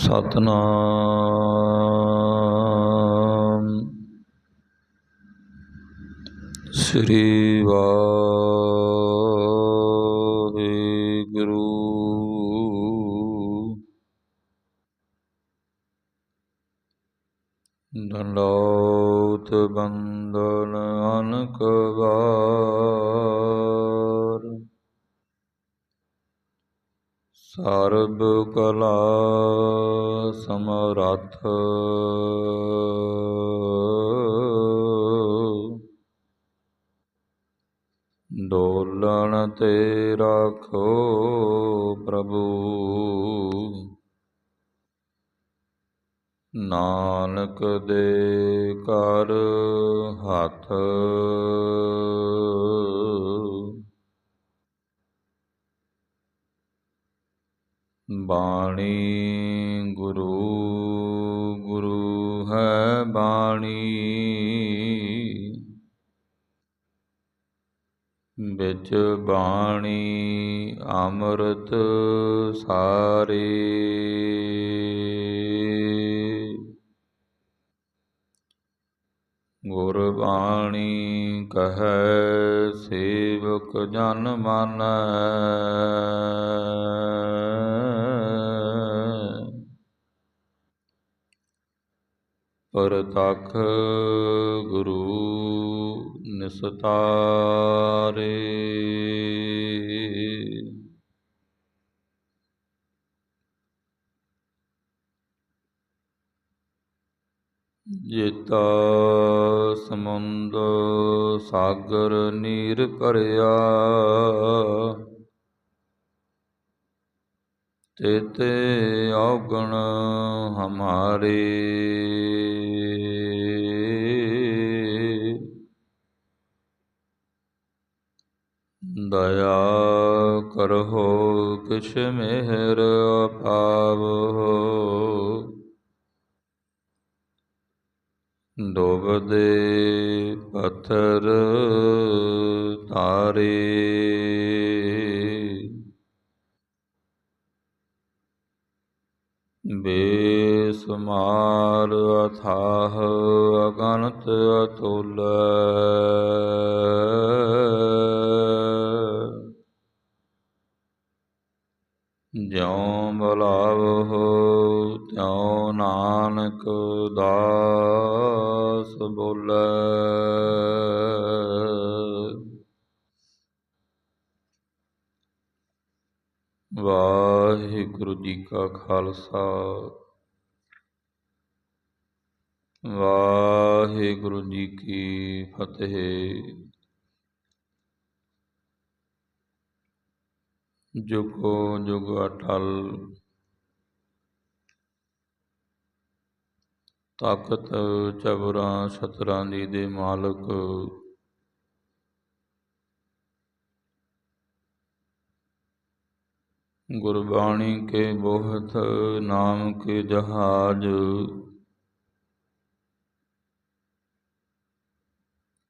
ਸਤਨਾਮ। ਸ੍ਰੀ ਵਾਹਿਗੁਰੂ ਤੇ ਰਾਖੋ ਪ੍ਰਭੂ। ਨਾਨਕ ਦੇ ਕਰ ਹੱਥ। ਬਾਣੀ ਗੁਰੂ ਗੁਰੂ ਹੈ ਬਾਣੀ। ਵਿੱਚ ਬਾਣੀ ਅੰਮ੍ਰਿਤ ਸਾਰੇ। ਗੁਰਬਾਣੀ ਕਹੈ ਸੇਵਕ ਜਨ ਮਾਨੈ। ਪਰਤਖ ਗੁਰੂ ਨਿਸਤਾਰੇ। ਜੇਤਾ ਸਮੁੰਦ ਸਾਗਰ ਨੀਰ ਭਰਿਆ। ਤੇਤੇ ਔਗਣ ਹਮਾਰੇ। ਦਇਆ ਕਰਹੁ ਕਿਛ ਮਿਹਰ ਅਪਾਵਹੁ। ਡੋਬਦੇ ਪੱਥਰ ਤਾਰੇ। ਬੇਸਮਾਰ ਅਥਾਹ ਅਗਣਤ ਅਤੁਲ। ਜਿਉ ਬੁਲਾਵਹੁ ਤਿਉ ਨਾਨਕ ਦਾਸ ਬੋਲੇ। ਵਾਹਿਗੁਰੂ ਜੀ ਕਾ ਖਾਲਸਾ। ਵਾਹਿਗੁਰੂ ਜੀ ਕੀ ਫਤਿਹ। ਜੁਗੋ ਜੁਗ ਅਟਲ ਤਾਕਤ ਚਬਰਾਂ ਸ਼ਤਰਾਂ ਦੀ ਦੇ ਮਾਲਕ। ਗੁਰਬਾਣੀ ਕੇ ਬੋਹਤ ਨਾਮ ਕੇ ਜਹਾਜ।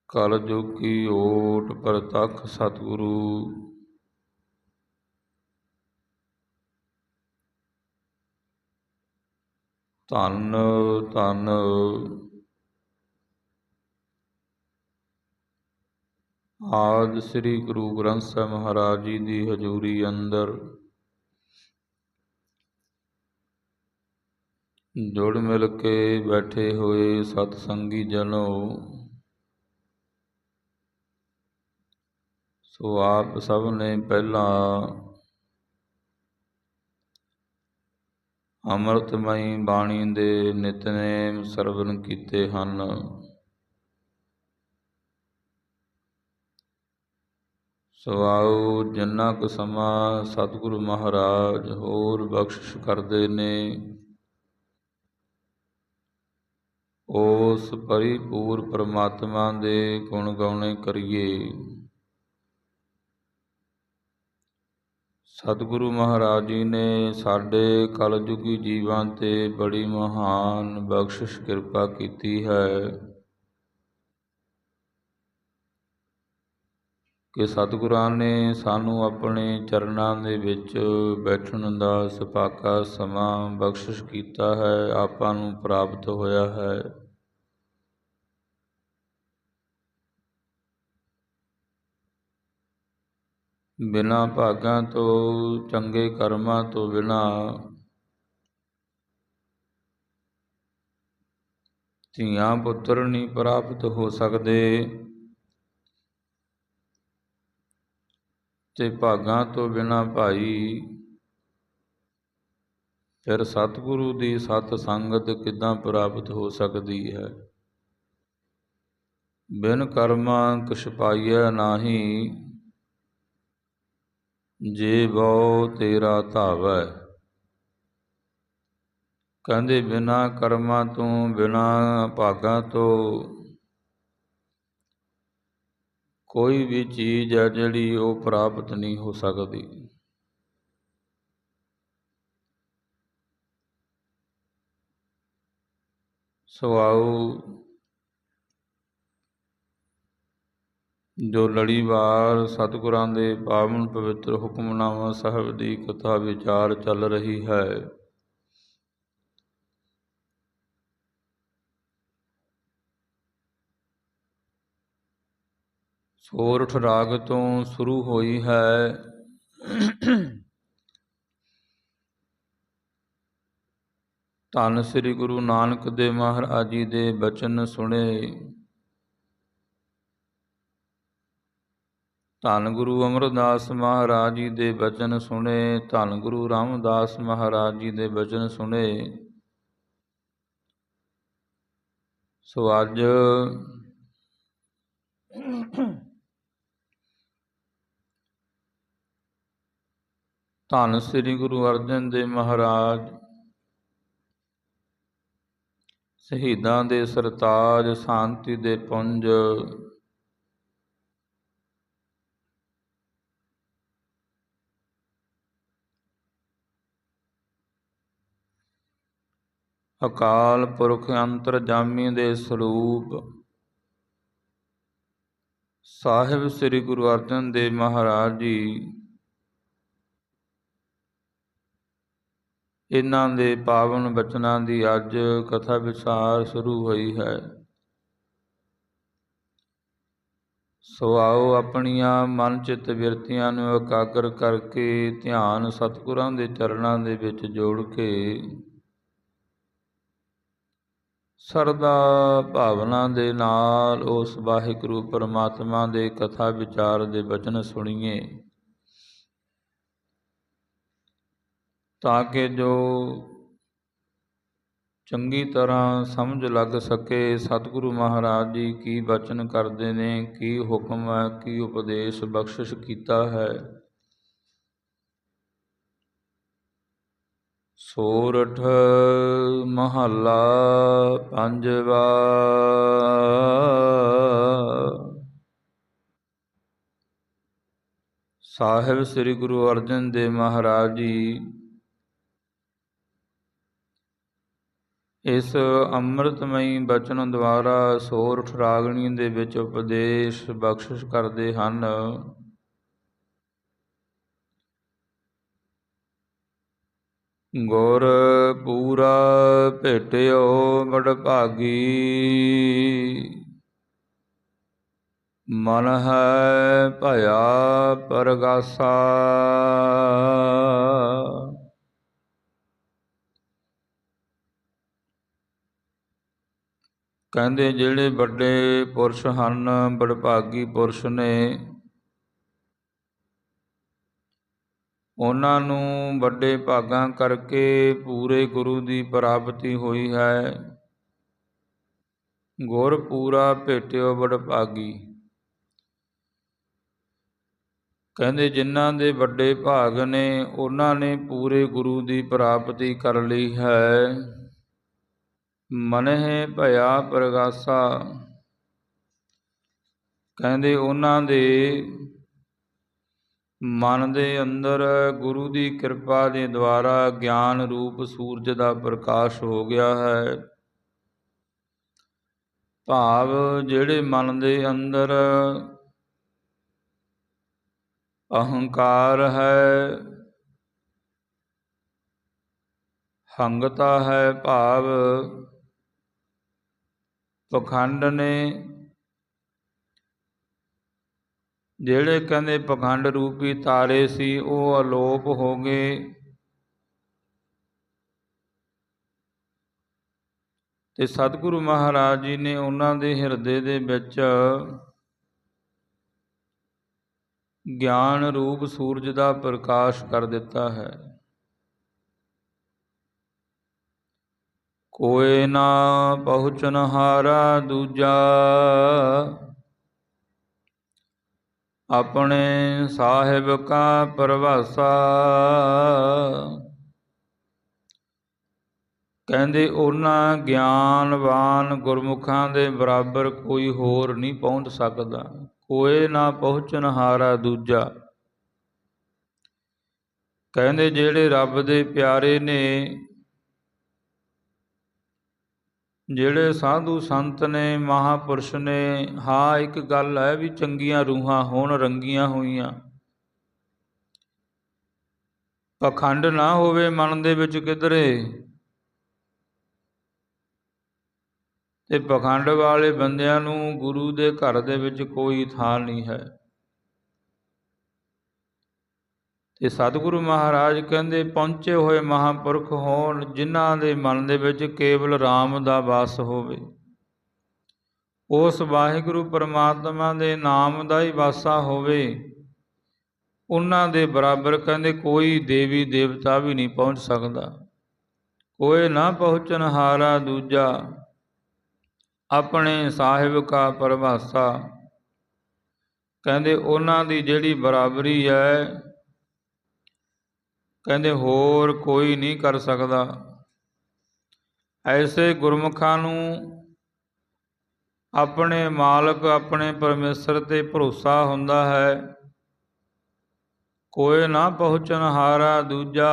ਕਲ ਜੋ ਕੀ ਓਟ ਪ੍ਰਤਖ ਸਤਿਗੁਰੂ। ਧੰਨ ਧੰਨ। ਆਦ ਸ੍ਰੀ ਗੁਰੂ ਗ੍ਰੰਥ ਸਾਹਿਬ ਮਹਾਰਾਜ ਜੀ ਦੀ ਹਜ਼ੂਰੀ ਅੰਦਰ ਜੁੜ ਮਿਲ ਕੇ ਬੈਠੇ ਹੋਏ ਸਤ ਸੰਗੀ ਜਨੋ, ਸੋ ਆਪ ਸਭ ਨੇ ਪਹਿਲਾਂ ਅੰਮ੍ਰਿਤਮਈ ਬਾਣੀ ਦੇ ਨਿਤਨੇਮ ਸਰਵਨ ਕੀਤੇ ਹਨ। ਸੋ ਆਓ ਜਿੰਨਾ ਕੁ ਸਮਾਂ ਸਤਿਗੁਰੂ ਮਹਾਰਾਜ ਹੋਰ ਬਖਸ਼ਿਸ਼ ਕਰਦੇ ਨੇ, ਉਸ ਪਰਿਪੂਰ ਪਰਮਾਤਮਾ ਦੇ ਗੁਣ ਗਾਉਣੇ ਕਰੀਏ। ਸਤਿਗੁਰੂ ਮਹਾਰਾਜ ਜੀ ਨੇ ਸਾਡੇ ਕਲਯੁਗੀ ਜੀਵਾਂ ਤੇ ਬੜੀ ਮਹਾਨ ਬਖਸ਼ਿਸ਼ ਕਿਰਪਾ ਕੀਤੀ ਹੈ। ਕਿ ਸਤਿਗੁਰਾਂ ਨੇ ਸਾਨੂੰ ਆਪਣੇ ਚਰਨਾਂ ਦੇ ਵਿੱਚ ਬੈਠਣ ਦਾ ਸੁਭਾਗਾ ਸਮਾਂ ਬਖਸ਼ਿਸ਼ ਕੀਤਾ ਹੈ, ਆਪਾਂ ਨੂੰ ਪ੍ਰਾਪਤ ਹੋਇਆ ਹੈ। ਬਿਨਾ ਭਾਗਾਂ ਤੋਂ, ਚੰਗੇ ਕਰਮਾਂ ਤੋਂ ਬਿਨਾ। ਧੀਆਂ ਪੁੱਤਰ ਨਹੀਂ ਪ੍ਰਾਪਤ ਹੋ ਸਕਦੇ। ਤੇ ਭਾਗਾਂ ਤੋਂ ਬਿਨਾ ਭਾਈ, ਫਿਰ ਸਤਿਗੁਰੂ ਦੀ ਸਤ ਸੰਗਤ ਕਿਦਾਂ ਪ੍ਰਾਪਤ ਹੋ ਸਕਦੀ ਹੈ? ਬਿਨ ਕਰਮਾਂ ਕਿਛ ਪਾਈਐ ਨਾਹੀ ਜੇ ਬਉ ਤੇਰਾ ਧਾਵੈ। ਕਹਿੰਦੇ ਬਿਨਾ ਕਰਮਾਂ ਤੋਂ, ਬਿਨਾ ਭਾਗਾਂ ਤੋਂ ਕੋਈ ਵੀ ਚੀਜ਼ ਹੈ ਜਿਹੜੀ ਉਹ ਪ੍ਰਾਪਤ ਨਹੀਂ ਹੋ ਸਕਦੀ। ਸੋ ਆਓ ਜੋ ਲੜੀਵਾਰ ਸਤਿਗੁਰਾਂ ਦੇ ਪਾਵਨ ਪਵਿੱਤਰ ਹੁਕਮਨਾਮਾ ਸਾਹਿਬ ਦੀ ਕਥਾ ਵਿਚਾਰ ਚੱਲ ਰਹੀ ਹੈ। ਸੋਰਠ ਰਾਗ ਤੋਂ ਸ਼ੁਰੂ ਹੋਈ ਹੈ। ਧੰਨ ਸ੍ਰੀ ਗੁਰੂ ਨਾਨਕ ਦੇਵ ਮਹਾਰਾਜ ਜੀ ਦੇ ਬਚਨ ਸੁਣੇ। ਧੰਨ ਗੁਰੂ ਅਮਰਦਾਸ ਮਹਾਰਾਜ ਜੀ ਦੇ ਬਚਨ ਸੁਣੇ, ਧੰਨ ਗੁਰੂ ਰਾਮਦਾਸ ਮਹਾਰਾਜ ਜੀ ਦੇ ਬਚਨ ਸੁਣੇ। ਸੋ ਅੱਜ ਧੰਨ ਸ੍ਰੀ ਗੁਰੂ ਅਰਜਨ ਦੇਵ ਮਹਾਰਾਜ, ਸ਼ਹੀਦਾਂ ਦੇ ਸਰਤਾਜ, ਸ਼ਾਂਤੀ ਦੇ ਪੁੰਜ ਅਕਾਲ ਪੁਰਖ ਅੰਤਰ ਜਾਮੀ ਦੇ ਸਰੂਪ। ਸਾਹਿਬ ਸ੍ਰੀ ਗੁਰੂ ਅਰਜਨ ਦੇਵ ਮਹਾਰਾਜ ਜੀ, ਇਹਨਾਂ ਦੇ ਪਾਵਨ ਬਚਨਾਂ ਦੀ ਅੱਜ ਕਥਾ ਵਿਚਾਰ ਸ਼ੁਰੂ ਹੋਈ ਹੈ। ਸੋ ਆਓ ਆਪਣੀਆਂ ਮਨ ਚਿੱਤ ਬਿਰਤੀਆਂ ਨੂੰ ਇਕਾਗਰ ਕਰਕੇ ਧਿਆਨ ਸਤਿਗੁਰਾਂ ਦੇ ਚਰਨਾਂ ਦੇ ਵਿੱਚ ਜੋੜ ਕੇ ਸਰਦਾ ਭਾਵਨਾ ਦੇ ਨਾਲ ਉਸ ਵਾਹਿਗੁਰੂ ਪਰਮਾਤਮਾ ਦੇ ਕਥਾ ਵਿਚਾਰ ਦੇ ਬਚਨ ਸੁਣੀਏ। ਤਾਂ ਕਿ ਜੋ ਚੰਗੀ ਤਰ੍ਹਾਂ ਸਮਝ ਲੱਗ ਸਕੇ ਸਤਿਗੁਰੂ ਮਹਾਰਾਜ ਜੀ ਕੀ ਬਚਨ ਕਰਦੇ ਨੇ, ਕੀ ਹੁਕਮ ਹੈ, ਕੀ ਉਪਦੇਸ਼ ਬਖਸ਼ਿਸ਼ ਕੀਤਾ ਹੈ। ਸੋਰਠ ਮਹੱਲਾ ਪੰਜਵਾ। ਸਾਹਿਬ ਸ੍ਰੀ ਗੁਰੂ ਅਰਜਨ ਦੇਵ ਮਹਾਰਾਜ ਜੀ, ਇਸ ਅੰਮ੍ਰਿਤਮਈ ਬਚਨ ਦੁਆਰਾ ਸੋਰਠ ਰਾਗਣੀ ਦੇ ਵਿੱਚ ਉਪਦੇਸ਼ ਬਖਸ਼ਿਸ਼ ਕਰਦੇ ਹਨ। ਗੁਰ ਪੂਰਾ ਭੇਟਿਓ ਬੜ ਭਾਗੀ। ਮਨ ਹੈ ਭਇਆ ਪਰਗਾਸਾ। ਕਹਿੰਦੇ ਜਿਹੜੇ ਵੱਡੇ ਪੁਰਸ਼ ਹਨ ਬੜਭਾਗੀ ਪੁਰਸ਼ ਨੇ ਉਹਨਾਂ ਨੂੰ ਵੱਡੇ ਭਾਗਾਂ ਕਰਕੇ ਪੂਰੇ ਗੁਰੂ ਦੀ ਪ੍ਰਾਪਤੀ ਹੋਈ ਹੈ। ਗੁਰ ਪੂਰਾ ਭੇਟਿਓ ਬੜਭਾਗੀ ਕਹਿੰਦੇ ਜਿਨ੍ਹਾਂ ਦੇ ਵੱਡੇ ਭਾਗ ਨੇ, ਉਹਨਾਂ ਨੇ ਪੂਰੇ ਗੁਰੂ ਦੀ ਪ੍ਰਾਪਤੀ ਕਰ ਲਈ ਹੈ। ਮਨਹਿ ਭਇਆ ਪ੍ਰਗਾਸਾ। ਕਹਿੰਦੇ ਉਹਨਾਂ ਦੇ ਮਨ ਦੇ ਅੰਦਰ ਗੁਰੂ ਦੀ ਕਿਰਪਾ ਦੇ ਦੁਆਰਾ ਗਿਆਨ ਰੂਪ ਸੂਰਜ ਦਾ ਪ੍ਰਕਾਸ਼ ਹੋ ਗਿਆ ਹੈ। ਭਾਵ ਜਿਹੜੇ ਮਨ ਦੇ ਅੰਦਰ ਅਹੰਕਾਰ ਹੈ, ਹੰਗਤਾ ਹੈ, ਭਾਵ ਪਖੰਡ ਨੇ ਜਿਹੜੇ ਕਹਿੰਦੇ ਪਖੰਡ ਰੂਪੀ ਤਾਰੇ ਸੀ, ਉਹ ਅਲੋਪ ਹੋ ਗਏ। ਤੇ ਸਤਿਗੁਰੂ ਮਹਾਰਾਜ ਜੀ ਨੇ ਉਹਨਾਂ ਦੇ ਹਿਰਦੇ ਦੇ ਵਿੱਚ ਗਿਆਨ ਰੂਪ ਸੂਰਜ ਦਾ ਪ੍ਰਕਾਸ਼ ਕਰ ਦਿੱਤਾ ਹੈ। ਕੋਏ ਨਾ ਪਹੁੰਚਨ ਹਾਰਾ ਦੂਜਾ ਆਪਣੇ ਸਾਹਿਬ ਕਾ ਪਰਵਾਸਾ। ਕਹਿੰਦੇ, ਉਹਨਾਂ ਗਿਆਨਵਾਨ ਗੁਰਮੁਖਾਂ ਦੇ ਬਰਾਬਰ ਕੋਈ ਹੋਰ ਨਹੀਂ ਪਹੁੰਚ ਸਕਦਾ। ਕੋਏ ਨਾ ਪਹੁੰਚਨ ਹਾਰਾ ਦੂਜਾ। ਕਹਿੰਦੇ, ਜਿਹੜੇ ਰੱਬ ਦੇ ਪਿਆਰੇ ਨੇ ਜਿਹੜੇ ਸਾਧੂ ਸੰਤ ਨੇ, ਮਹਾਪੁਰਸ਼ ਨੇ, ਹਾਂ, ਇੱਕ ਗੱਲ ਹੈ ਵੀ ਚੰਗੀਆਂ ਰੂਹਾਂ ਹੋਣ, ਰੰਗੀਆਂ ਹੋਈਆਂ। ਪਖੰਡ ਨਾ ਹੋਵੇ ਮਨ ਦੇ ਵਿੱਚ ਕਿਧਰੇ। ਤੇ ਪਖੰਡ ਵਾਲੇ ਬੰਦਿਆਂ ਨੂੰ ਗੁਰੂ ਦੇ ਘਰ ਦੇ ਵਿੱਚ ਕੋਈ ਥਾਂ ਨਹੀਂ ਹੈ। ਤੇ ਸਤਿਗੁਰੂ ਮਹਾਰਾਜ ਕਹਿੰਦੇ, ਪਹੁੰਚੇ ਹੋਏ ਮਹਾਪੁਰਖ ਹੋਣ, ਜਿਨ੍ਹਾਂ ਦੇ ਮਨ ਦੇ ਵਿੱਚ ਕੇਵਲ RAM ਦਾ ਵਾਸ ਹੋਵੇ। ਉਸ ਵਾਹਿਗੁਰੂ ਪਰਮਾਤਮਾ ਦੇ ਨਾਮ ਦਾ ਹੀ ਵਾਸਾ ਹੋਵੇ। ਉਹਨਾਂ ਦੇ ਬਰਾਬਰ ਕਹਿੰਦੇ, ਕੋਈ ਦੇਵੀ ਦੇਵਤਾ ਵੀ ਨਹੀਂ ਪਹੁੰਚ ਸਕਦਾ। ਕੋਈ ਨਾ ਪਹੁੰਚਨ ਹਾਰਾ ਦੂਜਾ। ਆਪਣੇ ਸਾਹਿਬ ਕਾ ਪਰਵਾਸਾ। ਕਹਿੰਦੇ, ਉਹਨਾਂ ਦੀ ਜਿਹੜੀ ਬਰਾਬਰੀ ਹੈ ਕਹਿੰਦੇ, ਹੋਰ ਕੋਈ ਨਹੀਂ ਕਰ ਸਕਦਾ। ਐਸੇ ਗੁਰਮੁਖਾਂ ਨੂੰ ਆਪਣੇ ਮਾਲਕ, ਆਪਣੇ ਪਰਮੇਸ਼ਰ ਤੇ ਭਰੋਸਾ ਹੁੰਦਾ ਹੈ। ਕੋਈ ਨਾ ਪਹੁੰਚਨ ਹਾਰਾ ਦੂਜਾ,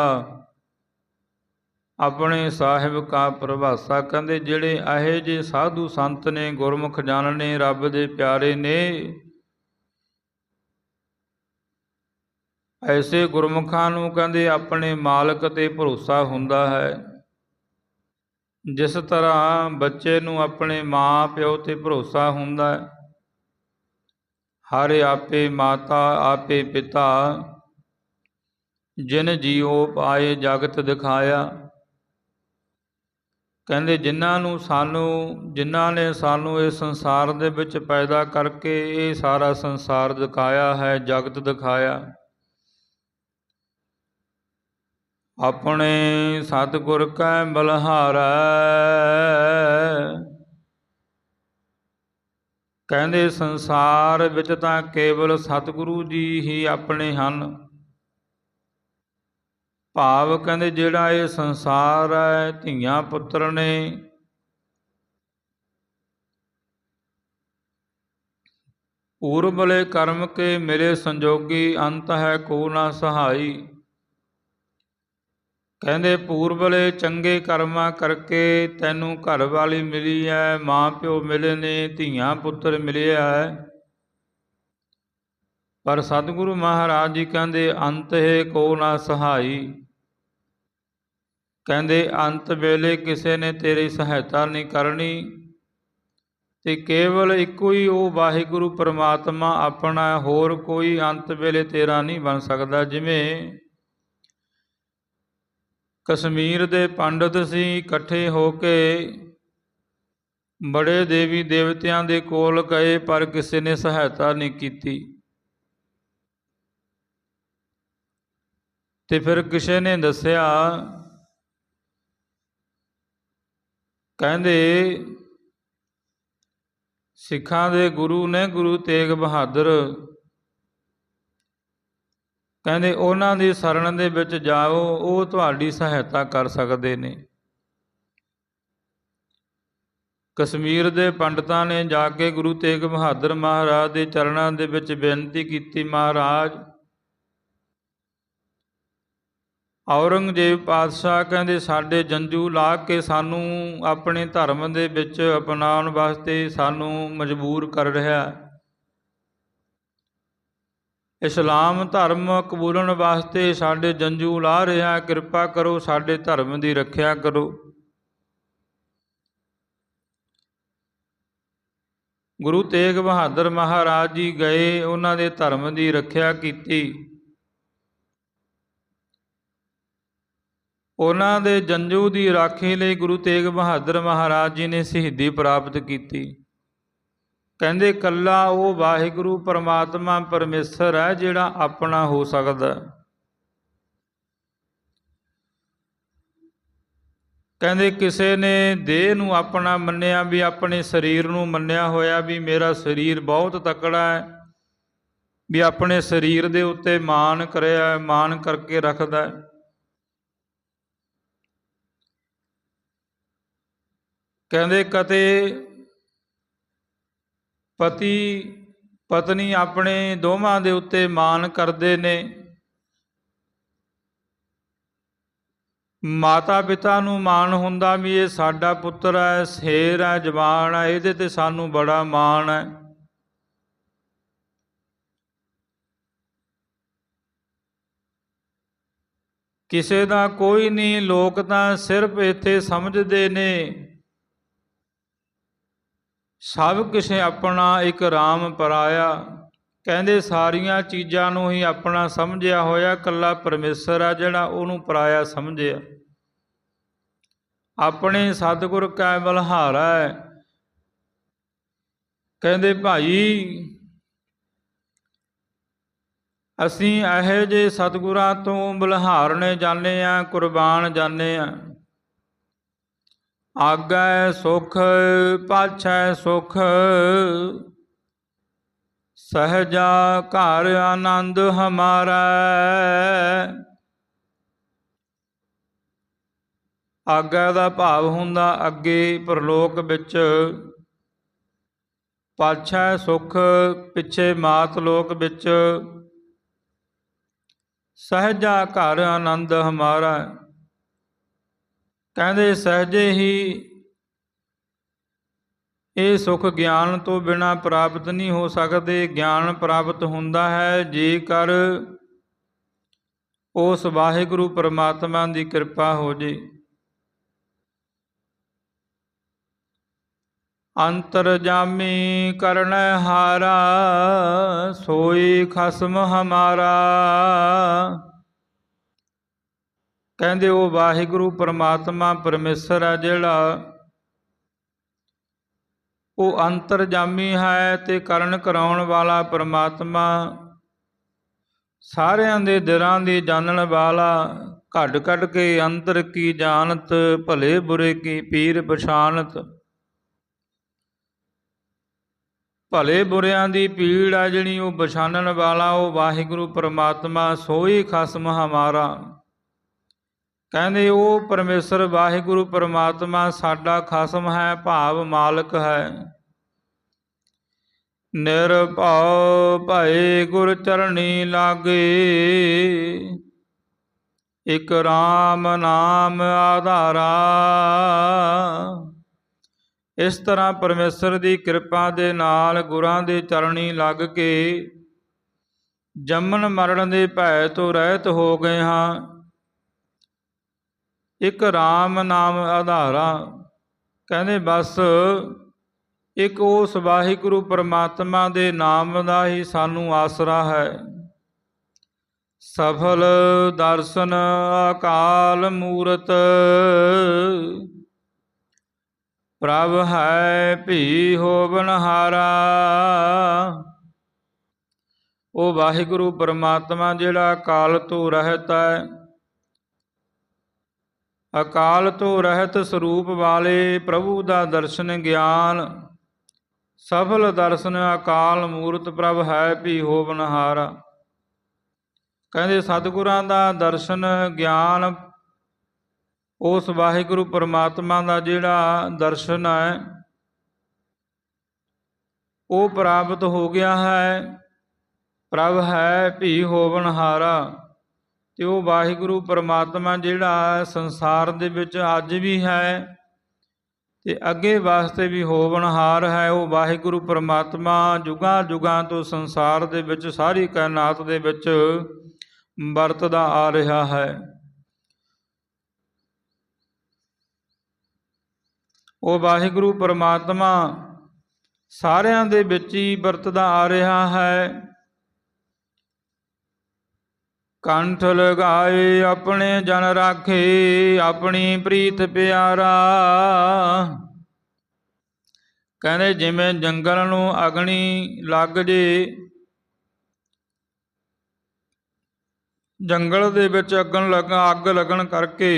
ਆਪਣੇ ਸਾਹਿਬ ਕਾ ਪ੍ਰਭਾਸਾ। ਕਹਿੰਦੇ, ਜਿਹੜੇ ਇਹੇ ਜੇ ਸਾਧੂ ਸੰਤ ਨੇ, ਗੁਰਮੁਖ ਜਨ ਨੇ ਰੱਬ ਦੇ ਪਿਆਰੇ ਨੇ ਐਸੇ ਗੁਰਮੁਖਾਂ ਨੂੰ ਕਹਿੰਦੇ ਆਪਣੇ ਮਾਲਕ ਤੇ ਭਰੋਸਾ ਹੁੰਦਾ ਹੈ। ਜਿਸ ਤਰ੍ਹਾਂ ਬੱਚੇ ਨੂੰ ਆਪਣੇ ਮਾਂ ਪਿਓ ਤੇ ਭਰੋਸਾ ਹੁੰਦਾ ਹੈ, ਹਰ ਆਪੇ ਮਾਤਾ, ਆਪੇ ਪਿਤਾ, ਜਿਨ ਜੀਉ ਪਾਏ ਜਗਤ ਦਿਖਾਇਆ। ਕਹਿੰਦੇ ਜਿਨ੍ਹਾਂ ਨੂੰ ਸਾਨੂੰ, ਜਿਨ੍ਹਾਂ ਨੇ ਸਾਨੂੰ ਇਸ ਸੰਸਾਰ ਦੇ ਵਿੱਚ ਪੈਦਾ ਕਰਕੇ ਇਹ ਸਾਰਾ ਸੰਸਾਰ ਦਿਖਾਇਆ ਹੈ, ਜਗਤ ਦਿਖਾਇਆ। ਆਪਣੇ ਸਤਿਗੁਰ ਕੈ ਬਲਹਾਰੈ। ਕਹਿੰਦੇ ਸੰਸਾਰ ਵਿੱਚ ਤਾਂ ਕੇਵਲ ਸਤਿਗੁਰੂ ਜੀ ਹੀ ਆਪਣੇ ਹਨ। ਭਾਵ ਕਹਿੰਦੇ ਜਿਹੜਾ ਇਹ ਸੰਸਾਰ ਹੈ, ਧੀਆਂ ਪੁੱਤਰ ਨੇ ਪੂਰਬਲੇ ਕਰਮ ਕੇ ਮੇਰੇ ਸੰਜੋਗੀ ਅੰਤ ਹੈ, ਕੋ ਨਾ ਸਹਾਈ। ਕਹਿੰਦੇ, ਪੂਰਬਲੇ ਚੰਗੇ ਕਰਮਾਂ ਕਰਕੇ ਤੈਨੂੰ ਘਰ ਵਾਲੀ ਮਿਲੀ ਹੈ ਮਾਂ ਪਿਓ ਮਿਲੇ ਨੇ, ਧੀਆਂ ਪੁੱਤਰ ਮਿਲਿਆ ਹੈ ਪਰ ਸਤਿਗੁਰੂ ਮਹਾਰਾਜ ਜੀ ਕਹਿੰਦੇ, ਅੰਤ ਹੈ ਕੋ ਨਾ ਸਹਾਈ। ਕਹਿੰਦੇ, ਅੰਤ ਵੇਲੇ ਕਿਸੇ ਨੇ ਤੇਰੀ ਸਹਾਇਤਾ ਨਹੀਂ ਕਰਨੀ ਤੇ ਕੇਵਲ ਇੱਕੋ ਹੀ ਉਹ ਵਾਹਿਗੁਰੂ ਪਰਮਾਤਮਾ ਆਪਣਾ, ਹੋਰ ਕੋਈ ਅੰਤ ਵੇਲੇ ਤੇਰਾ ਨਹੀਂ ਬਣ ਸਕਦਾ, ਜਿਵੇਂ ਕਸ਼ਮੀਰ ਦੇ ਪੰਡਤ ਸੀ, ਇਕੱਠੇ ਹੋ ਕੇ ਬੜੇ ਦੇਵੀ ਦੇਵਤਿਆਂ ਦੇ ਕੋਲ ਗਏ, ਪਰ ਕਿਸੇ ਨੇ ਸਹਾਇਤਾ ਨਹੀਂ ਕੀਤੀ। ਤੇ ਫਿਰ ਕਿਸੇ ਨੇ ਦੱਸਿਆ, ਕਹਿੰਦੇ, ਸਿੱਖਾਂ ਦੇ ਗੁਰੂ ਨੇ ਗੁਰੂ ਤੇਗ ਬਹਾਦਰ ਕਹਿੰਦੇ ਉਹਨਾਂ ਦੀ ਸ਼ਰਨ ਦੇ ਵਿੱਚ ਜਾਓ, ਉਹ ਤੁਹਾਡੀ ਸਹਾਇਤਾ ਕਰ ਸਕਦੇ ਨੇ। ਕਸ਼ਮੀਰ ਦੇ ਪੰਡਤਾਂ ਨੇ ਜਾ ਕੇ ਗੁਰੂ ਤੇਗ ਬਹਾਦਰ ਮਹਾਰਾਜ ਦੇ ਚਰਨਾਂ ਦੇ ਵਿੱਚ ਬੇਨਤੀ ਕੀਤੀ, ਮਹਾਰਾਜ, ਔਰੰਗਜ਼ੇਬ ਪਾਤਸ਼ਾਹ ਕਹਿੰਦੇ, ਸਾਡੇ ਜੰਜੂ ਲਾ ਕੇ ਸਾਨੂੰ ਆਪਣੇ ਧਰਮ ਦੇ ਵਿੱਚ ਅਪਣਾਉਣ ਵਾਸਤੇ ਸਾਨੂੰ ਮਜਬੂਰ ਕਰ ਰਿਹਾ। ਇਸਲਾਮ ਧਰਮ ਕਬੂਲਣ ਵਾਸਤੇ ਸਾਡੇ ਜੰਜੂ ਲਾ ਰਿਹਾ ਕਿਰਪਾ ਕਰੋ, ਸਾਡੇ ਧਰਮ ਦੀ ਰੱਖਿਆ ਕਰੋ। ਗੁਰੂ ਤੇਗ ਬਹਾਦਰ ਮਹਾਰਾਜ ਜੀ ਗਏ, ਉਹਨਾਂ ਦੇ ਧਰਮ ਦੀ ਰੱਖਿਆ ਕੀਤੀ। ਉਹਨਾਂ ਦੇ ਜੰਜੂ ਦੀ ਰਾਖੀ ਲਈ ਗੁਰੂ ਤੇਗ ਬਹਾਦਰ ਮਹਾਰਾਜ ਜੀ ਨੇ ਸ਼ਹੀਦੀ ਪ੍ਰਾਪਤ ਕੀਤੀ। ਕਹਿੰਦੇ, ਕੱਲਾ ਉਹ ਵਾਹਿਗੁਰੂ ਪਰਮਾਤਮਾ ਪਰਮੇਸ਼ਰ ਹੈ ਜਿਹੜਾ ਆਪਣਾ ਹੋ ਸਕਦਾ ਕਹਿੰਦੇ, ਕਿਸੇ ਨੇ ਦੇਹ ਨੂੰ ਆਪਣਾ ਮੰਨਿਆ ਵੀ, ਆਪਣੇ ਸਰੀਰ ਨੂੰ ਮੰਨਿਆ ਹੋਇਆ ਵੀ, ਮੇਰਾ ਸਰੀਰ ਬਹੁਤ ਤਕੜਾ ਹੈ, ਵੀ ਆਪਣੇ ਸਰੀਰ ਦੇ ਉੱਤੇ ਮਾਣ ਕਰਿਆ ਮਾਣ ਕਰਕੇ ਰੱਖਦਾ ਹੈ। ਕਹਿੰਦੇ, ਕਤੇ ਪਤੀ, ਪਤਨੀ ਆਪਣੇ ਦੋਵਾਂ ਦੇ ਉੱਤੇ ਮਾਣ ਕਰਦੇ ਨੇ। ਮਾਤਾ ਪਿਤਾ ਨੂੰ ਮਾਣ ਹੁੰਦਾ ਵੀ ਇਹ ਸਾਡਾ ਪੁੱਤਰ ਹੈ ਸ਼ੇਰ ਹੈ, ਜਵਾਨ ਹੈ, ਇਹਦੇ ਤੇ ਸਾਨੂੰ ਬੜਾ ਮਾਣ ਹੈ। ਕਿਸੇ ਦਾ ਕੋਈ ਨਹੀਂ ਲੋਕ ਤਾਂ ਸਿਰਫ ਇੱਥੇ ਸਮਝਦੇ ਨੇ। ਸਭ ਕਿਸੇ ਆਪਣਾ ਇੱਕ ਰਾਮ ਪਰਾਇਆ। ਕਹਿੰਦੇ ਸਾਰੀਆਂ ਚੀਜ਼ਾਂ ਨੂੰ ਹੀ ਆਪਣਾ ਸਮਝਿਆ ਹੋਇਆ ਕੱਲਾ ਪਰਮੇਸ਼ਰ ਆ ਜਿਹੜਾ ਉਹਨੂੰ ਪਰਾਇਆ ਸਮਝਿਆ ਆਪਣੇ ਸਤਿਗੁਰ ਕੈ ਬਲਹਾਰਾ ਹੈ। ਕਹਿੰਦੇ ਭਾਈ, ਅਸੀਂ ਇਹੋ ਜੇ ਸਤਿਗੁਰਾਂ ਤੋਂ ਬਲਹਾਰਨੇ ਜਾਂਦੇ ਆ ਕੁਰਬਾਨ ਜਾਂਦੇ ਆ ਆਗੈ ਸੁਖ, ਪਾਛੈ ਸੁਖ। ਸਹਜਾ ਘਰ ਆਨੰਦ ਹਮਾਰਾ। ਆਗੈ ਦਾ ਭਾਵ ਹੁੰਦਾ ਅੱਗੇ ਪਰਲੋਕ ਵਿੱਚ। ਪਾਛੈ ਸੁਖ, ਪਿੱਛੇ ਮਾਤ ਲੋਕ ਵਿੱਚ। ਸਹਜਾ ਘਰ ਆਨੰਦ ਹਮਾਰਾ। ਕਹਿੰਦੇ, ਸਹਜੇ ਹੀ ਇਹ ਸੁਖ ਗਿਆਨ ਤੋਂ ਬਿਨਾ ਪ੍ਰਾਪਤ ਨਹੀਂ ਹੋ ਸਕਦੇ। ਗਿਆਨ ਪ੍ਰਾਪਤ ਹੁੰਦਾ ਹੈ ਜੇਕਰ ਉਸ ਵਾਹਿਗੁਰੂ ਪਰਮਾਤਮਾ ਦੀ ਕਿਰਪਾ ਹੋ ਜੇ। ਅੰਤਰਜਾਮੀ ਕਰਣ ਹਾਰਾ, ਸੋਈ ਖਸਮ ਹਮਾਰਾ। ਕਹਿੰਦੇ ਉਹ ਵਾਹਿਗੁਰੂ ਪਰਮਾਤਮਾ ਪਰਮੇਸ਼ਰ ਹੈ ਜਿਹੜਾ ਉਹ ਅੰਤਰਜਾਮੀ ਹੈ ਤੇ ਕਰਨ ਕਰਾਉਣ ਵਾਲਾ ਪਰਮਾਤਮਾ ਸਾਰਿਆਂ ਦੇ ਦਿਲਾਂ ਦੀ ਜਾਣਨ ਵਾਲਾ ਘੱਟ ਘੱਟ ਕੇ ਅੰਦਰ ਕੀ ਜਾਣਤ, ਭਲੇ ਬੁਰੇ ਕੀ ਪੀਰ ਪਛਾਨਤ ਭਲੇ ਬੁਰਿਆਂ ਦੀ ਪੀੜ ਆ ਜਿਹੜੀ ਉਹ ਪਛਾਣਨ ਵਾਲਾ ਉਹ ਵਾਹਿਗੁਰੂ ਪਰਮਾਤਮਾ, ਸੋਈ ਖਸਮ ਹਮਾਰਾ। ਕਹਿੰਦੇ ਉਹ ਪਰਮੇਸ਼ਰ ਵਾਹਿਗੁਰੂ ਪਰਮਾਤਮਾ ਸਾਡਾ ਖਸਮ ਹੈ, ਭਾਵ ਮਾਲਕ ਹੈ। ਨਿਰਭਉ ਭਏ ਗੁਰ ਚਰਣੀ ਲਾਗੇ, ਇਕ RAM ਨਾਮ ਆਧਾਰਾ। ਇਸ ਤਰ੍ਹਾਂ ਪਰਮੇਸ਼ਰ ਦੀ ਕਿਰਪਾ ਦੇ ਨਾਲ ਗੁਰਾਂ ਦੇ ਚਰਣੀ ਲੱਗ ਕੇ ਜੰਮਣ ਮਰਨ ਦੇ ਭੈ ਤੋਂ ਰਹਿਤ ਹੋ ਗਏ ਹਾਂ। ਇੱਕ RAM ਨਾਮ ਆਧਾਰਾ। ਕਹਿੰਦੇ ਬਸ ਇੱਕ ਉਸ ਵਾਹਿਗੁਰੂ ਪਰਮਾਤਮਾ ਦੇ ਨਾਮ ਦਾ ਹੀ ਸਾਨੂੰ ਆਸਰਾ ਹੈ। ਸਫਲ ਦਰਸ਼ਨ ਅਕਾਲ ਮੂਰਤ। ਪ੍ਰਭ ਹੈ ਭੀ ਹੋਵਨਹਾਰਾ ਉਹ ਵਾਹਿਗੁਰੂ ਪਰਮਾਤਮਾ ਜਿਹੜਾ ਕਾਲ ਤੋਂ ਰਹਿਤ ਹੈ। ਅਕਾਲ ਤੋਂ ਰਹਿਤ ਸਰੂਪ ਵਾਲੇ ਪ੍ਰਭੂ ਦਾ ਦਰਸ਼ਨ ਗਿਆਨ। ਸਫਲ ਦਰਸ਼ਨ ਅਕਾਲ ਮੂਰਤ ਪ੍ਰਭ ਹੈ ਭੀ ਹੋਵਨਹਾਰਾ ਕਹਿੰਦੇ ਸਤਿਗੁਰਾਂ ਦਾ ਦਰਸ਼ਨ ਗਿਆਨ, ਉਸ ਵਾਹਿਗੁਰੂ ਪਰਮਾਤਮਾ ਦਾ ਜਿਹੜਾ ਦਰਸ਼ਨ ਹੈ, ਉਹ ਪ੍ਰਾਪਤ ਹੋ ਗਿਆ ਹੈ। ਪ੍ਰਭ ਹੈ ਭੀ ਹੋਵਨਹਾਰਾ ਤੇ ਉਹ ਵਾਹਿਗੁਰੂ ਪਰਮਾਤਮਾ ਜਿਹੜਾ ਸੰਸਾਰ ਦੇ ਵਿੱਚ ਅੱਜ ਵੀ ਹੈ ਤੇ ਅੱਗੇ ਵਾਸਤੇ ਵੀ ਹੋਵਨਹਾਰ ਹੈ, ਉਹ ਵਾਹਿਗੁਰੂ ਪਰਮਾਤਮਾ ਜੁਗਾਂ ਜੁਗਾਂ ਤੋਂ ਸੰਸਾਰ ਦੇ ਵਿੱਚ, ਸਾਰੀ ਕਾਇਨਾਤ ਦੇ ਵਿੱਚ ਵਰਤਦਾ ਆ ਰਿਹਾ ਹੈ। ਉਹ ਵਾਹਿਗੁਰੂ ਪਰਮਾਤਮਾ ਸਾਰਿਆਂ ਦੇ ਵਿੱਚ ਹੀ ਵਰਤਦਾ ਆ ਰਿਹਾ ਹੈ। ਕੰਠ ਲਗਾਏ ਆਪਣੇ ਜਨ ਰਾਖੇ, ਆਪਣੀ ਪ੍ਰੀਤ ਪਿਆਰਾ। ਕਹਿੰਦੇ, ਜਿਵੇਂ ਜੰਗਲ ਨੂੰ ਅਗਨੀ ਲੱਗ ਜੇ, ਜੰਗਲ ਦੇ ਵਿੱਚ ਅੱਗਣ ਲੱਗ, ਅੱਗ ਲੱਗਣ ਕਰਕੇ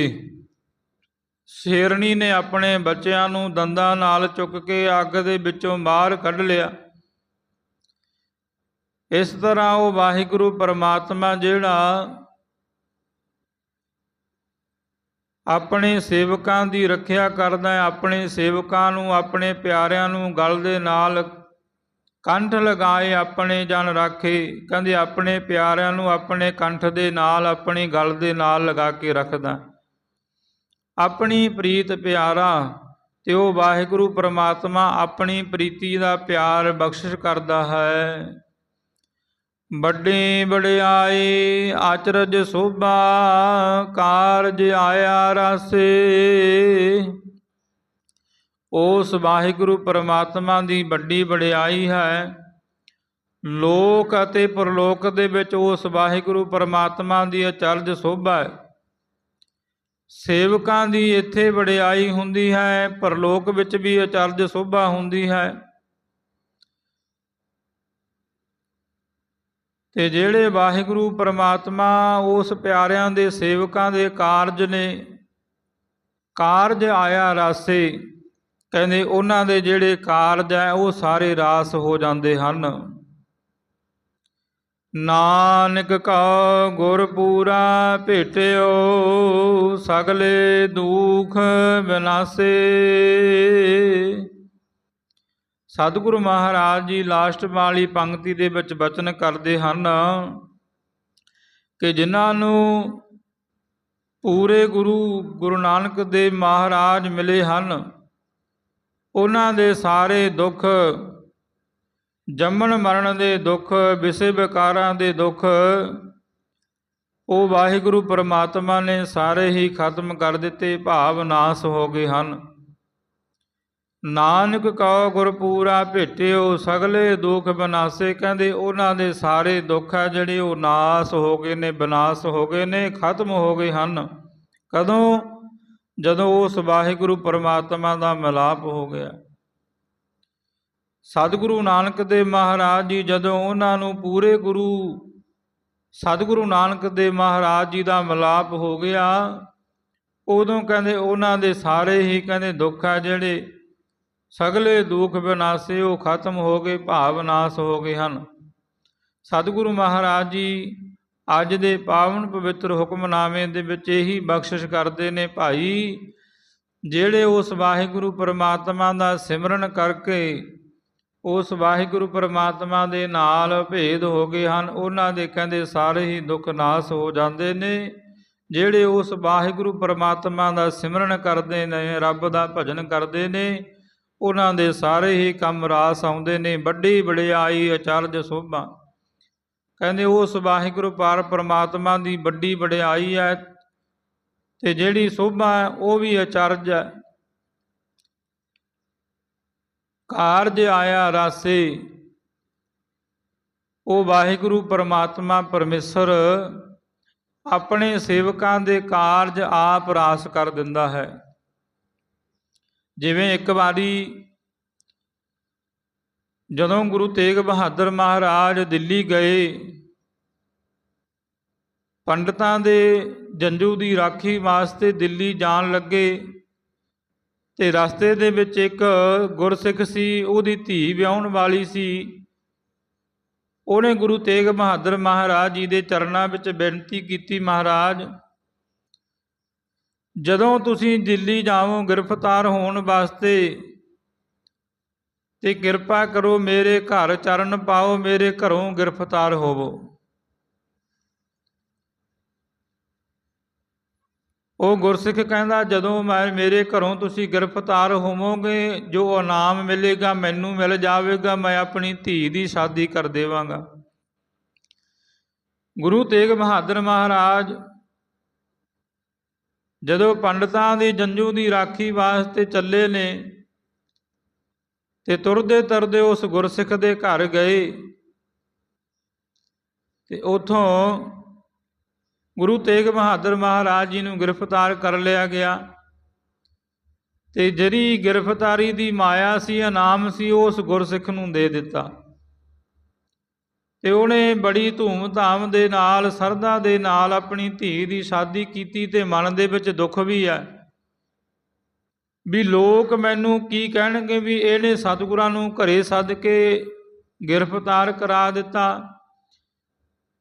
ਸ਼ੇਰਣੀ ਨੇ ਆਪਣੇ ਬੱਚਿਆਂ ਨੂੰ ਦੰਦਾਂ ਨਾਲ ਚੁੱਕ ਕੇ ਅੱਗ ਦੇ ਵਿੱਚੋਂ ਬਾਹਰ ਕੱਢ ਲਿਆ। ਇਸ ਤਰ੍ਹਾਂ ਉਹ ਵਾਹਿਗੁਰੂ ਪਰਮਾਤਮਾ ਜਿਹੜਾ ਆਪਣੇ ਸੇਵਕਾਂ ਦੀ ਰੱਖਿਆ ਕਰਦਾ ਹੈ, ਆਪਣੇ ਸੇਵਕਾਂ ਨੂੰ, ਆਪਣੇ ਪਿਆਰਿਆਂ ਨੂੰ ਗਲ ਦੇ ਨਾਲ ਕੰਠ ਲਗਾਏ, ਆਪਣੇ ਜਨ ਰਾਖੇ। ਕਹਿੰਦੇ ਆਪਣੇ ਪਿਆਰਿਆਂ ਨੂੰ ਆਪਣੇ ਕੰਠ ਦੇ ਨਾਲ, ਆਪਣੀ ਗਲ ਦੇ ਨਾਲ ਲਗਾ ਕੇ ਰੱਖਦਾ। ਆਪਣੀ ਪ੍ਰੀਤ ਪਿਆਰਾ ਤੇ ਉਹ ਵਾਹਿਗੁਰੂ ਪ੍ਰਮਾਤਮਾ ਆਪਣੀ ਪ੍ਰੀਤੀ ਦਾ ਪਿਆਰ ਬਖਸ਼ਿਸ਼ ਕਰਦਾ ਹੈ। ਵੱਡੀ ਵਡਿਆਈ ਆਚਰਜ ਸੋਭਾ ਕਾਰਜ ਆਇਆ ਰਸੇ। ਉਸ ਵਾਹਿਗੁਰੂ ਪਰਮਾਤਮਾ ਦੀ ਵੱਡੀ ਵਡਿਆਈ ਹੈ। ਲੋਕ ਅਤੇ ਪਰਲੋਕ ਦੇ ਵਿੱਚ ਉਸ ਵਾਹਿਗੁਰੂ ਪਰਮਾਤਮਾ ਦੀ ਅਚਰਜ ਸੋਭਾ ਹੈ। ਸੇਵਕਾਂ ਦੀ ਇੱਥੇ ਵਡਿਆਈ ਹੁੰਦੀ ਹੈ, ਪਰਲੋਕ ਵਿੱਚ ਵੀ ਅਚਰਜ ਸੋਭਾ ਹੁੰਦੀ ਹੈ। ਤੇ ਜਿਹੜੇ ਵਾਹਿਗੁਰੂ ਪਰਮਾਤਮਾ ਉਸ ਪਿਆਰਿਆਂ ਦੇ ਸੇਵਕਾਂ ਦੇ ਕਾਰਜ ਨੇ, ਕਾਰਜ ਆਇਆ ਰਾਸੇ, ਕਹਿੰਦੇ ਉਹਨਾਂ ਦੇ ਜਿਹੜੇ ਕਾਰਜ ਹੈ ਉਹ ਸਾਰੇ ਰਾਸ ਹੋ ਜਾਂਦੇ ਹਨ। ਨਾਨਕ ਕਾ ਗੁਰ ਪੂਰਾ ਭੇਟਿਓ, ਸਗਲੇ ਦੁਖ ਵਿਨਾਸੇ ਸਤਿਗੁਰੂ ਮਹਾਰਾਜ ਜੀ ਲਾਸਟ ਵਾਲੀ ਪੰਕਤੀ ਦੇ ਵਿੱਚ ਬਚਨ ਕਰਦੇ ਹਨ ਕਿ ਜਿਨ੍ਹਾਂ ਨੂੰ ਪੂਰੇ ਗੁਰੂ ਗੁਰੂ ਨਾਨਕ ਦੇਵ ਮਹਾਰਾਜ ਮਿਲੇ ਹਨ, ਉਹਨਾਂ ਦੇ ਸਾਰੇ ਦੁੱਖ, ਜੰਮਣ ਮਰਨ ਦੇ ਦੁੱਖ ਵਿਸੇ ਵਿਕਾਰਾਂ ਦੇ ਦੁੱਖ, ਉਹ ਵਾਹਿਗੁਰੂ ਪਰਮਾਤਮਾ ਨੇ ਸਾਰੇ ਹੀ ਖਤਮ ਕਰ ਦਿੱਤੇ, ਭਾਵ ਨਾਸ ਹੋ ਗਏ ਹਨ। ਨਾਨਕ ਕਉ ਗੁਰ ਪੂਰਾ ਭੇਟਿਓ, ਸਗਲੇ ਦੁੱਖ ਬਨਾਸੇ। ਕਹਿੰਦੇ ਉਹਨਾਂ ਦੇ ਸਾਰੇ ਦੁੱਖ ਆ ਜਿਹੜੇ ਉਹ ਨਾਸ ਹੋ ਗਏ ਨੇ, ਬਨਾਸ ਹੋ ਗਏ ਨੇ, ਖਤਮ ਹੋ ਗਏ ਹਨ। ਕਦੋਂ? ਜਦੋਂ ਉਸ ਵਾਹਿਗੁਰੂ ਪਰਮਾਤਮਾ ਦਾ ਮਿਲਾਪ ਹੋ ਗਿਆ। ਸਤਿਗੁਰੂ ਨਾਨਕ ਦੇਵ ਮਹਾਰਾਜ ਜੀ, ਜਦੋਂ ਉਹਨਾਂ ਨੂੰ ਪੂਰੇ ਗੁਰੂ ਸਤਿਗੁਰੂ ਨਾਨਕ ਦੇਵ ਮਹਾਰਾਜ ਜੀ ਦਾ ਮਿਲਾਪ ਹੋ ਗਿਆ, ਉਦੋਂ ਕਹਿੰਦੇ ਉਹਨਾਂ ਦੇ ਸਾਰੇ ਹੀ ਕਹਿੰਦੇ ਦੁੱਖ ਆ ਜਿਹੜੇ ਸਗਲੇ ਦੁੱਖ ਵਿਨਾਸੇ ਉਹ ਖਤਮ ਹੋ ਗਏ, ਭਾਵ ਨਾਸ ਹੋ ਗਏ ਹਨ। ਸਤਿਗੁਰੂ ਮਹਾਰਾਜ ਜੀ ਅੱਜ ਦੇ ਪਾਵਨ ਪਵਿੱਤਰ ਹੁਕਮਨਾਮੇ ਦੇ ਵਿੱਚ ਇਹੀ ਬਖਸ਼ਿਸ਼ ਕਰਦੇ ਨੇ, ਭਾਈ ਜਿਹੜੇ ਉਸ ਵਾਹਿਗੁਰੂ ਪਰਮਾਤਮਾ ਦਾ ਸਿਮਰਨ ਕਰਕੇ ਉਸ ਵਾਹਿਗੁਰੂ ਪਰਮਾਤਮਾ ਦੇ ਨਾਲ ਭੇਦ ਹੋ ਗਏ ਹਨ, ਉਹਨਾਂ ਦੇ ਕਹਿੰਦੇ ਸਾਰੇ ਹੀ ਦੁੱਖ ਨਾਸ ਹੋ ਜਾਂਦੇ ਨੇ। ਜਿਹੜੇ ਉਸ ਵਾਹਿਗੁਰੂ ਪਰਮਾਤਮਾ ਦਾ ਸਿਮਰਨ ਕਰਦੇ ਨੇ, ਰੱਬ ਦਾ ਭਜਨ ਕਰਦੇ ਨੇ ਉਹਨਾਂ ਦੇ ਸਾਰੇ ਹੀ ਕੰਮ ਰਾਸ ਆਉਂਦੇ ਨੇ। ਵੱਡੀ ਵਡਿਆਈ ਅਚਰਜ ਸੋਭਾ। ਕਹਿੰਦੇ ਉਸ ਵਾਹਿਗੁਰੂ ਪਾਰ ਪ੍ਰਮਾਤਮਾ ਦੀ ਵੱਡੀ ਵਡਿਆਈ ਹੈ ਤੇ ਜਿਹੜੀ ਸੋਭਾ ਹੈ ਉਹ ਵੀ ਅਚਰਜ ਹੈ। ਕਾਰਜ ਆਇਆ ਰਾਸੇ, ਉਹ ਵਾਹਿਗੁਰੂ ਪਰਮਾਤਮਾ ਪਰਮੇਸ਼ਰ ਆਪਣੇ ਸੇਵਕਾਂ ਦੇ ਕਾਰਜ ਆਪ ਰਾਸ ਕਰ ਦਿੰਦਾ ਹੈ। ਜਿਵੇਂ ਇੱਕ ਵਾਰੀ ਜਦੋਂ ਗੁਰੂ ਤੇਗ ਬਹਾਦਰ ਮਹਾਰਾਜ ਦਿੱਲੀ ਗਏ, ਪੰਡਤਾਂ ਦੇ ਜੰਜੂ ਦੀ ਰਾਖੀ ਵਾਸਤੇ ਦਿੱਲੀ ਜਾਣ ਲੱਗੇ ਤੇ ਰਸਤੇ ਦੇ ਵਿੱਚ ਇੱਕ ਗੁਰਸਿੱਖ ਸੀ, ਉਹਦੀ ਧੀ ਵਿਆਹਣ ਵਾਲੀ ਸੀ। ਉਹਨੇ ਗੁਰੂ ਤੇਗ ਬਹਾਦਰ ਮਹਾਰਾਜ ਜੀ ਦੇ ਚਰਨਾਂ ਵਿੱਚ ਬੇਨਤੀ ਕੀਤੀ, ਮਹਾਰਾਜ ਜਦੋਂ ਤੁਸੀਂ ਦਿੱਲੀ ਜਾਵੋ, ਗ੍ਰਿਫਤਾਰ ਹੋਣ ਵਾਸਤੇ ਤੇ ਕਿਰਪਾ ਕਰੋ ਮੇਰੇ ਘਰ ਚਰਨ ਪਾਓ, ਮੇਰੇ ਘਰੋਂ ਗ੍ਰਿਫਤਾਰ ਹੋਵੋ। ਉਹ ਗੁਰਸਿੱਖ ਕਹਿੰਦਾ, ਜਦੋਂ ਮੈਂ ਮੇਰੇ ਘਰੋਂ ਤੁਸੀਂ ਗ੍ਰਿਫਤਾਰ ਹੋਵੋਗੇ, ਜੋ ਇਨਾਮ ਮਿਲੇਗਾ, ਮੈਨੂੰ ਮਿਲ ਜਾਵੇਗਾ, ਮੈਂ ਆਪਣੀ ਧੀ ਦੀ ਸ਼ਾਦੀ ਕਰ ਦੇਵਾਂਗਾ। ਗੁਰੂ ਤੇਗ ਬਹਾਦਰ ਮਹਾਰਾਜ ਜਦੋਂ ਪੰਡਤਾਂ ਦੀ ਜੰਜੂ ਦੀ ਰਾਖੀ ਵਾਸਤੇ ਚੱਲੇ ਨੇ ਤੇ ਤੁਰਦੇ ਤੁਰਦੇ ਉਸ ਗੁਰਸਿੱਖ ਦੇ ਘਰ ਗਏ ਤੇ ਉਥੋਂ ਗੁਰੂ ਤੇਗ ਬਹਾਦਰ ਮਹਾਰਾਜ ਜੀ ਨੂੰ ਗ੍ਰਿਫਤਾਰ ਕਰ ਲਿਆ ਗਿਆ ਤੇ ਜਿਹੜੀ ਗ੍ਰਿਫਤਾਰੀ ਦੀ ਮਾਇਆ ਸੀ ਇਨਾਮ ਸੀ, ਉਹ ਉਸ ਗੁਰਸਿੱਖ ਨੂੰ ਦੇ ਦਿੱਤਾ। ਤੇ ਉਹਨੇ ਬੜੀ ਧੂਮ-ਧਾਮ ਦੇ ਨਾਲ ਸਰਦਾ ਦੇ ਨਾਲ ਆਪਣੀ ਧੀ ਦੀ ਸ਼ਾਦੀ ਕੀਤੀ ਤੇ ਮਨ ਦੇ ਵਿੱਚ ਦੁੱਖ ਵੀ ਹੈ ਵੀ ਲੋਕ ਮੈਨੂੰ ਕੀ ਕਹਿਣਗੇ ਵੀ ਇਹਨੇ ਸਤਿਗੁਰਾਂ ਨੂੰ ਘਰੇ ਸੱਦ ਕੇ ਗ੍ਰਿਫਤਾਰ ਕਰਾ ਦਿੱਤਾ।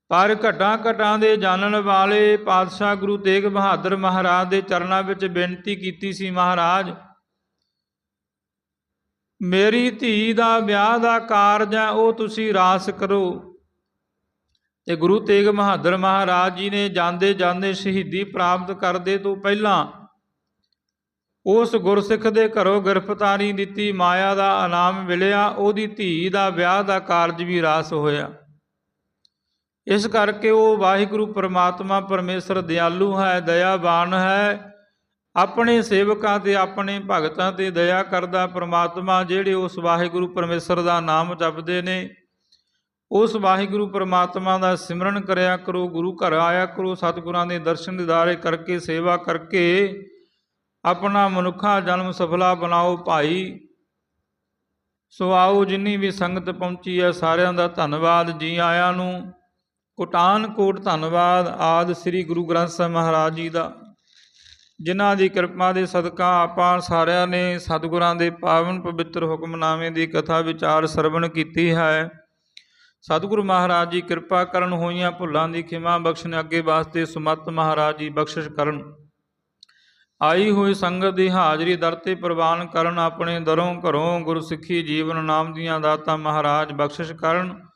ਪਰ ਘਟਾਂ ਘਟਾਂ ਦੇ ਜਾਣਨ ਵਾਲੇ ਪਾਤਸ਼ਾਹ ਗੁਰੂ ਤੇਗ ਬਹਾਦਰ ਮਹਾਰਾਜ ਦੇ ਚਰਨਾਂ ਵਿੱਚ ਬੇਨਤੀ ਕੀਤੀ ਸੀ, ਮਹਾਰਾਜ, ਮੇਰੀ ਧੀ ਦਾ ਵਿਆਹ ਦਾ ਕਾਰਜ ਹੈ ਉਹ ਤੁਸੀਂ ਰਾਸ ਕਰੋ। ਤੇ ਗੁਰੂ ਤੇਗ ਬਹਾਦਰ ਮਹਾਰਾਜ ਜੀ ਨੇ ਜਾਂਦੇ ਜਾਂਦੇ ਸ਼ਹੀਦੀ ਪ੍ਰਾਪਤ ਕਰਦੇ ਤੋਂ ਪਹਿਲਾਂ ਉਸ ਗੁਰਸਿੱਖ ਦੇ ਘਰੋਂ ਗ੍ਰਿਫਤਾਰੀ ਦਿੱਤੀ, ਮਾਇਆ ਦਾ ਇਨਾਮ ਮਿਲਿਆ, ਉਹਦੀ ਧੀ ਦਾ ਵਿਆਹ ਦਾ ਕਾਰਜ ਵੀ ਰਾਸ ਹੋਇਆ। ਇਸ ਕਰਕੇ ਉਹ ਵਾਹਿਗੁਰੂ ਪਰਮਾਤਮਾ ਪਰਮੇਸ਼ਰ ਦਿਆਲੂ ਹੈ, ਦਇਆਵਾਨ ਹੈ। ਆਪਣੇ ਸੇਵਕਾਂ ਤੇ ਆਪਣੇ ਭਗਤਾਂ ਤੇ ਦਇਆ ਕਰਦਾ ਪਰਮਾਤਮਾ ਜਿਹੜੇ ਉਸ ਵਾਹਿਗੁਰੂ ਪਰਮੇਸ਼ਰ ਦਾ ਨਾਮ ਜਪਦੇ ਨੇ। ਉਸ ਵਾਹਿਗੁਰੂ ਪਰਮਾਤਮਾ ਦਾ ਸਿਮਰਨ ਕਰਿਆ ਕਰੋ, ਗੁਰੂ ਘਰ ਆਇਆ ਕਰੋ, ਸਤਿਗੁਰਾਂ ਦੇ ਦਰਸ਼ਨ ਦਿਦਾਰੇ ਕਰਕੇ, ਸੇਵਾ ਕਰਕੇ, ਆਪਣਾ ਮਨੁੱਖਾ ਜਨਮ ਸਫਲਾ ਬਣਾਓ ਭਾਈ। ਸੋ ਆਓ ਜਿੰਨੀ ਵੀ ਸੰਗਤ ਪਹੁੰਚੀ ਹੈ, ਸਾਰਿਆਂ ਦਾ ਧੰਨਵਾਦ, ਜੀ ਆਇਆਂ ਨੂੰ। ਕੋਟਾਨ ਕੋਟ ਧੰਨਵਾਦ ਆਦ ਸ੍ਰੀ ਗੁਰੂ ਗ੍ਰੰਥ ਸਾਹਿਬ ਮਹਾਰਾਜ ਜੀ ਦਾ, ਜਿਨ੍ਹਾਂ ਦੀ ਕਿਰਪਾ ਦੇ ਸਦਕਾ ਆਪਾਂ ਸਾਰਿਆਂ ਨੇ ਸਤਿਗੁਰਾਂ ਦੇ ਪਾਵਨ ਪਵਿੱਤਰ ਹੁਕਮਨਾਮੇ ਦੀ ਕਥਾ ਵਿਚਾਰ ਸਰਵਣ ਕੀਤੀ ਹੈ। ਸਤਿਗੁਰੂ ਮਹਾਰਾਜ ਜੀ, ਕਿਰਪਾ ਕਰਨ ਹੋਈਆਂ ਭੁੱਲਾਂ ਦੀ ਖਿਮਾ ਬਖਸ਼ਣ, ਅੱਗੇ ਵਾਸਤੇ ਸੁਮਤ ਮਹਾਰਾਜ ਜੀ ਬਖਸ਼ਿਸ਼ ਕਰਨ। ਆਈ ਹੋਈ ਸੰਗਤ ਦੀ ਹਾਜ਼ਰੀ ਦਰ ਤੇ ਪ੍ਰਵਾਨ ਕਰਨ, ਆਪਣੇ ਦਰੋਂ ਘਰੋਂ ਗੁਰਸਿੱਖੀ ਜੀਵਨ ਨਾਮ ਦੀਆਂ ਦਾਤਾਂ ਮਹਾਰਾਜ ਬਖਸ਼ਿਸ਼ ਕਰਨ।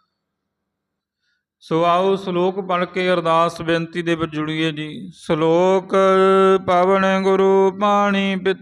ਸੋ ਆਓ ਸ਼ਲੋਕ ਪੜ੍ਹ ਕੇ ਅਰਦਾਸ ਬੇਨਤੀ ਦੇ ਵਿੱਚ ਜੁੜੀਏ ਜੀ। ਸ਼ਲੋਕ ਪਵਨ ਗੁਰੂ ਪਾਣੀ ਪਿਤ